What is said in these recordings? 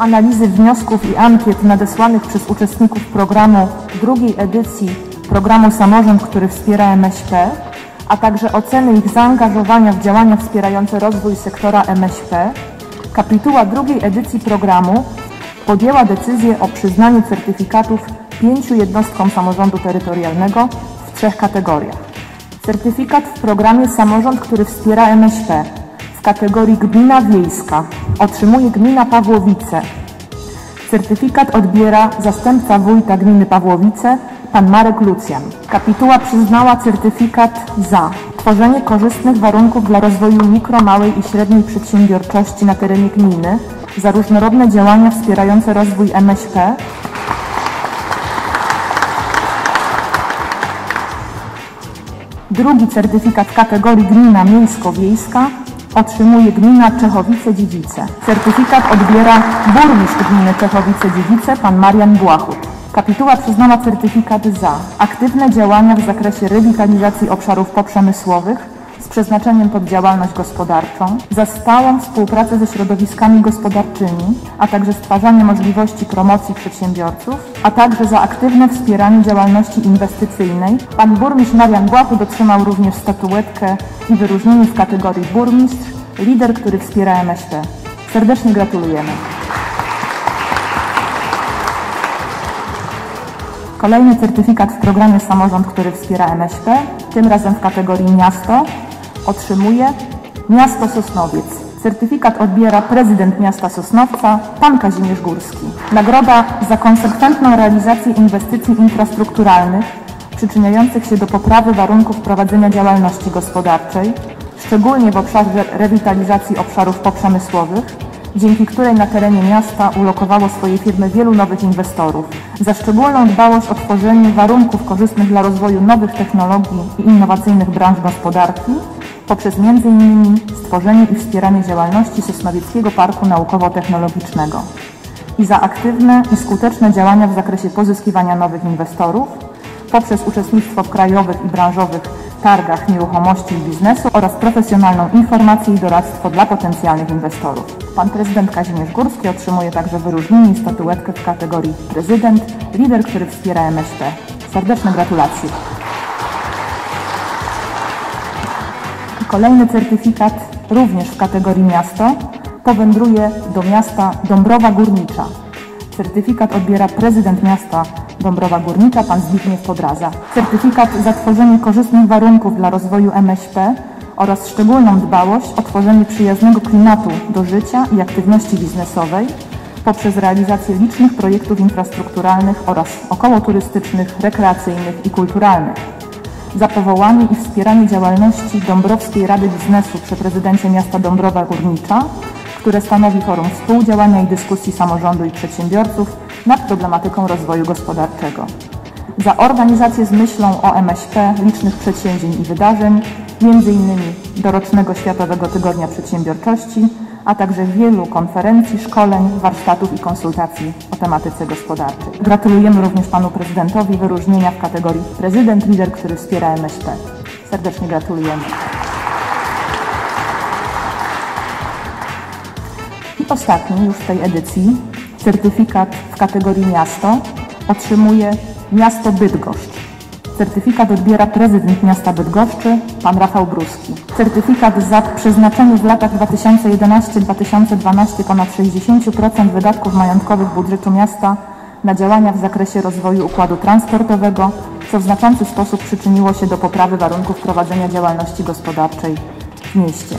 analizy wniosków i ankiet nadesłanych przez uczestników programu drugiej edycji programu Samorząd, który wspiera MŚP, a także oceny ich zaangażowania w działania wspierające rozwój sektora MŚP, kapituła drugiej edycji programu podjęła decyzję o przyznaniu certyfikatów pięciu jednostkom samorządu terytorialnego w trzech kategoriach. Certyfikat w programie Samorząd, który wspiera MŚP w kategorii Gmina Wiejska otrzymuje gmina Pawłowice. Certyfikat odbiera zastępca wójta gminy Pawłowice, pan Marek Lucjan. Kapituła przyznała certyfikat za tworzenie korzystnych warunków dla rozwoju mikro, małej i średniej przedsiębiorczości na terenie gminy, za różnorodne działania wspierające rozwój MŚP, Drugi certyfikat kategorii gmina miejsko-wiejska otrzymuje gmina Czechowice-Dziedzice. Certyfikat odbiera burmistrz gminy Czechowice-Dziedzice, pan Marian Błachut. Kapituła przyznała certyfikat za aktywne działania w zakresie rewitalizacji obszarów poprzemysłowych przeznaczeniem pod działalność gospodarczą, za stałą współpracę ze środowiskami gospodarczymi, a także stwarzanie możliwości promocji przedsiębiorców, a także za aktywne wspieranie działalności inwestycyjnej. Pan burmistrz Marian Błachut otrzymał również statuetkę i wyróżnienie w kategorii burmistrz, lider, który wspiera MŚP. Serdecznie gratulujemy. Kolejny certyfikat w programie Samorząd, który wspiera MŚP, tym razem w kategorii miasto, otrzymuje miasto Sosnowiec. Certyfikat odbiera prezydent miasta Sosnowca, pan Kazimierz Górski. Nagroda za konsekwentną realizację inwestycji infrastrukturalnych przyczyniających się do poprawy warunków prowadzenia działalności gospodarczej, szczególnie w obszarze rewitalizacji obszarów poprzemysłowych, dzięki której na terenie miasta ulokowało swoje firmy wielu nowych inwestorów. Za szczególną dbałość o tworzenie warunków korzystnych dla rozwoju nowych technologii i innowacyjnych branż gospodarki poprzez m.in. stworzenie i wspieranie działalności Sosnowieckiego Parku Naukowo-Technologicznego i za aktywne i skuteczne działania w zakresie pozyskiwania nowych inwestorów poprzez uczestnictwo w krajowych i branżowych targach nieruchomości i biznesu oraz profesjonalną informację i doradztwo dla potencjalnych inwestorów. Pan prezydent Kazimierz Górski otrzymuje także wyróżnienie i statuetkę w kategorii prezydent, lider, który wspiera MŚP. Serdeczne gratulacje. Kolejny certyfikat, również w kategorii miasto, powędruje do miasta Dąbrowa Górnicza. Certyfikat odbiera prezydent miasta Dąbrowa Górnicza, pan Zbigniew Podraza. Certyfikat za tworzenie korzystnych warunków dla rozwoju MŚP oraz szczególną dbałość o tworzenie przyjaznego klimatu do życia i aktywności biznesowej poprzez realizację licznych projektów infrastrukturalnych oraz okołoturystycznych, rekreacyjnych i kulturalnych za powołanie i wspieranie działalności Dąbrowskiej Rady Biznesu przy prezydencie miasta Dąbrowa Górnicza, które stanowi forum współdziałania i dyskusji samorządu i przedsiębiorców nad problematyką rozwoju gospodarczego. Za organizację z myślą o MŚP licznych przedsięwzięć i wydarzeń, m.in. dorocznego Światowego Tygodnia Przedsiębiorczości, a także wielu konferencji, szkoleń, warsztatów i konsultacji o tematyce gospodarczej. Gratulujemy również panu prezydentowi wyróżnienia w kategorii prezydent lider, który wspiera MŚP. Serdecznie gratulujemy. I ostatni już w tej edycji certyfikat w kategorii miasto otrzymuje miasto Bydgoszcz. Certyfikat odbiera prezydent miasta Bydgoszczy, pan Rafał Bruski. Certyfikat za przeznaczenie w latach 2011-2012 ponad 60% wydatków majątkowych budżetu miasta na działania w zakresie rozwoju układu transportowego, co w znaczący sposób przyczyniło się do poprawy warunków prowadzenia działalności gospodarczej w mieście.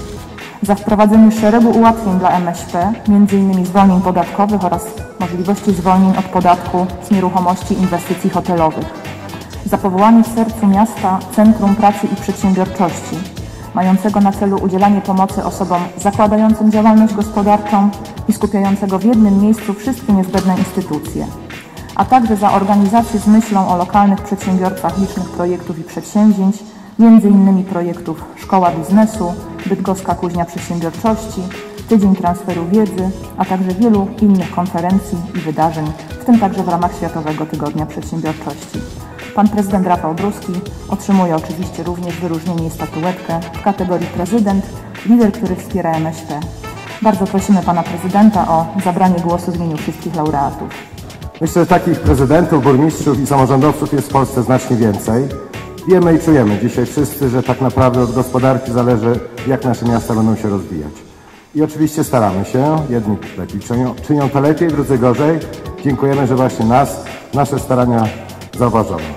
Za wprowadzenie szeregu ułatwień dla MŚP, m.in. zwolnień podatkowych oraz możliwości zwolnień od podatku z nieruchomości inwestycji hotelowych za powołanie w sercu miasta Centrum Pracy i Przedsiębiorczości, mającego na celu udzielanie pomocy osobom zakładającym działalność gospodarczą i skupiającego w jednym miejscu wszystkie niezbędne instytucje, a także za organizację z myślą o lokalnych przedsiębiorcach licznych projektów i przedsięwzięć, m.in. projektów Szkoła Biznesu, Bydgoska Kuźnia Przedsiębiorczości, Tydzień Transferu Wiedzy, a także wielu innych konferencji i wydarzeń, w tym także w ramach Światowego Tygodnia Przedsiębiorczości. Pan prezydent Rafał Bruski otrzymuje oczywiście również wyróżnienie i statuetkę w kategorii prezydent, lider, który wspiera MŚP. Bardzo prosimy pana prezydenta o zabranie głosu w imieniu wszystkich laureatów. Myślę, że takich prezydentów, burmistrzów i samorządowców jest w Polsce znacznie więcej. Wiemy i czujemy dzisiaj wszyscy, że tak naprawdę od gospodarki zależy, jak nasze miasta będą się rozwijać. I oczywiście staramy się, jedni lepiej czynią, czynią to lepiej, drudzy gorzej. Dziękujemy, że właśnie nas, nasze starania zauważono.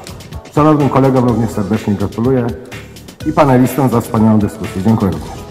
Szanownym kolegom również serdecznie gratuluję i panelistom za wspaniałą dyskusję. Dziękuję również.